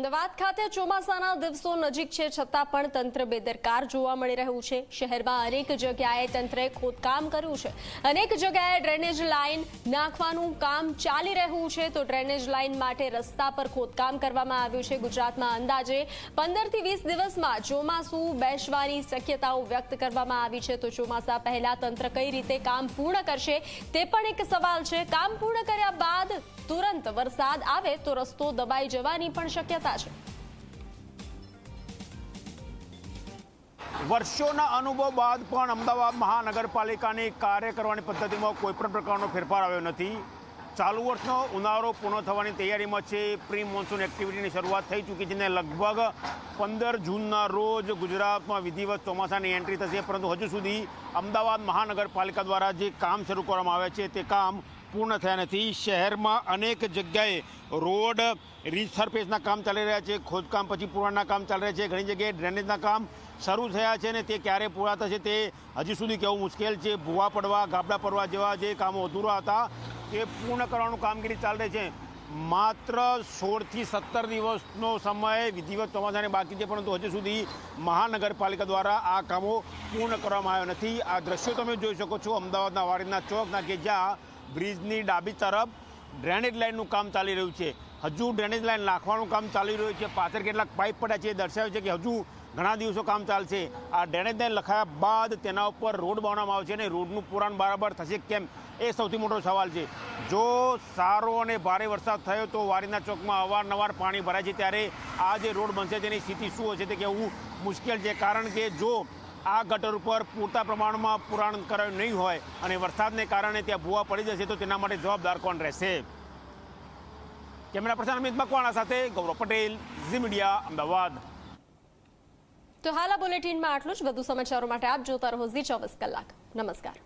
અમદાવાદ ખાતે ચોમાસાના દિવસો નજીક છે છતાં પણ તંત્ર બેદરકાર જોવા મળી રહ્યું છે. શહેરમાં અનેક જગ્યાએ તંત્રે ખોદકામ કર્યું છે. અનેક જગ્યાએ ડ્રેનેજ લાઇન નાખવાનું કામ ચાલી રહ્યું છે. તો ડ્રેનેજ લાઇન માટે રસ્તા પર ખોદકામ કરવામાં આવ્યું છે. ગુજરાતમાં અંદાજે પંદરથી વીસ દિવસમાં ચોમાસું બેસવાની શક્યતાઓ વ્યક્ત કરવામાં આવી છે. તો ચોમાસા પહેલા તંત્ર કઈ રીતે કામ પૂર્ણ કરશે તે પણ એક સવાલ છે. કામ પૂર્ણ કર્યા બાદ તુરંત વરસાદ આવે તો રસ્તો દબાઈ જવાની પણ શક્યતા છે. વર્ષોના અનુભવ બાદ પણ અમદાવાદ મહાનગરપાલિકાની કાર્ય કરવાની પદ્ધતિમાં કોઈપણ પ્રકારનો ફેરફાર આવ્યો નથી. ચાલુ વર્ષનો ઉનાળો પૂર્ણ થવાની તૈયારીમાં છે. પ્રી મોન્સૂન એક્ટિવિટીની શરૂઆત થઈ ચૂકી છે ને લગભગ પંદર જૂનના રોજ ગુજરાતમાં વિધિવત ચોમાસાની એન્ટ્રી થશે. પરંતુ હજુ સુધી અમદાવાદ મહાનગરપાલિકા દ્વારા જે કામ શરૂ કરવામાં આવે છે તે કામ પૂર્ણ થયા નથી. શહેરમાં અનેક જગ્યાએ રોડ રીસરફેસના કામ ચાલી રહ્યા છે. ખોદકામ પછી પુરાણના કામ ચાલી રહ્યા છે. ઘણી જગ્યાએ ડ્રેનેજના કામ શરૂ થયા છે ને તે ક્યારે પૂરા થશે તે હજી સુધી કહેવું મુશ્કેલ છે. ભૂવા પડવા, ગાબડા પડવા જેવા જે કામો અધૂરા હતા તે પૂર્ણ કરવાનું કામગીરી ચાલી રહી છે. માત્ર સોળથી સત્તર દિવસનો સમય વિધિવત ચોમાસાને બાકી છે, પરંતુ હજુ સુધી મહાનગરપાલિકા દ્વારા આ કામો પૂર્ણ કરવામાં આવ્યા નથી. આ દ્રશ્યો તમે જોઈ શકો છો. અમદાવાદના વાડીના ચોકના કે જ્યાં બ્રિજની ડાબી તરફ ડ્રેનેજ લાઇનનું કામ ચાલી રહ્યું છે. હજુ ડ્રેનેજ લાઇન નાખવાનું કામ ચાલી રહ્યું છે. પાછળ કેટલાક પાઇપ પડ્યા છે. દર્શાવે છે કે હજુ ઘણા દિવસો કામ ચાલશે. આ ડ્રેનેજ લાઇન લખાયા બાદ તેના ઉપર રોડ બનાવવામાં આવશે અને રોડનું પુરાણ બરાબર થશે કેમ? એ સૌથી મોટો સવાલ છે. જો સારો અને ભારે વરસાદ થયો તો વારીના ચોકમાં અવારનવાર પાણી ભરાય છે ત્યારે આ જે રોડ બનશે તેની સ્થિતિ શું હશે તે કહેવું મુશ્કેલ છે. કારણ કે જો આ ગટર ઉપર પૂરતા પ્રમાણમાં પુરાણ કરાયું નહીં હોય અને વરસાદને કારણે ત્યાં ભૂવા પડી જશે તો તેના માટે જવાબદાર કોણ રહેશે? કેમેરા પર્સન અમિત મકવાણા સાથે ગૌરવ પટેલ, ઝી મીડિયા, અમદાવાદ. તો હાલ આ બુલેટિનમાં આટલું જ. વધુ સમાચારો માટે આપ જોતા રહો ઝી ચોવીસ કલાક. નમસ્કાર.